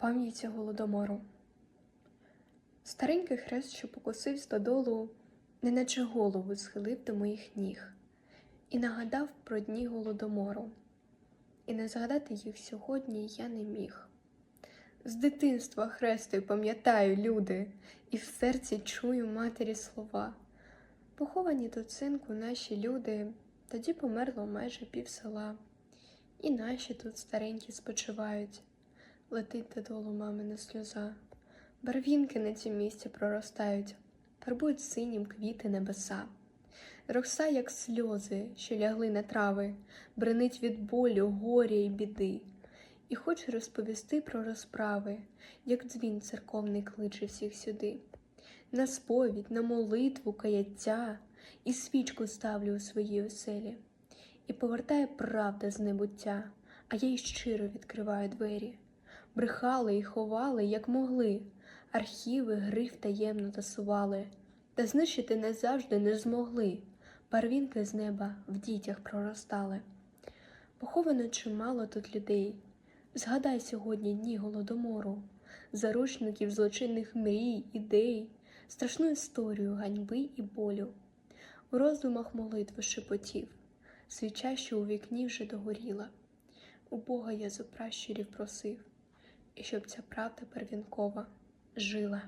пам'яті голодомору. Старенький хрест, що покосив стодолу, неначе голову схилив до моїх ніг і нагадав про дні голодомору. І не згадати їх сьогодні я не міг. З дитинства хрестою пам'ятаю, люди, і в серці чую матері слова. Поховані до цинку наші люди, тоді померло майже пів села. І наші тут старенькі спочивають, летить додолу мамина сльоза. Барвінки на цім місці проростають, фарбують синім квіти небеса. Рокса, як сльози, що лягли на трави, бренить від болю, горя й біди. І хоче розповісти про розправи, як дзвін церковний кличе всіх сюди. На сповідь, на молитву, каяття, і свічку ставлю у своїй оселі. І повертає правда з небуття, а я й щиро відкриваю двері. Брехали і ховали, як могли, архіви гриф таємно тасували, та знищити не завжди не змогли. Барвінки з неба в дітях проростали. Поховано чимало тут людей. Згадай сьогодні дні голодомору, заручників злочинних мрій, ідей, страшну історію ганьби і болю. У роздумах молитви шепотів, свіча, що у вікні вже догоріла. У Бога я за пращурів просив, щоб ця правда первінкова жила.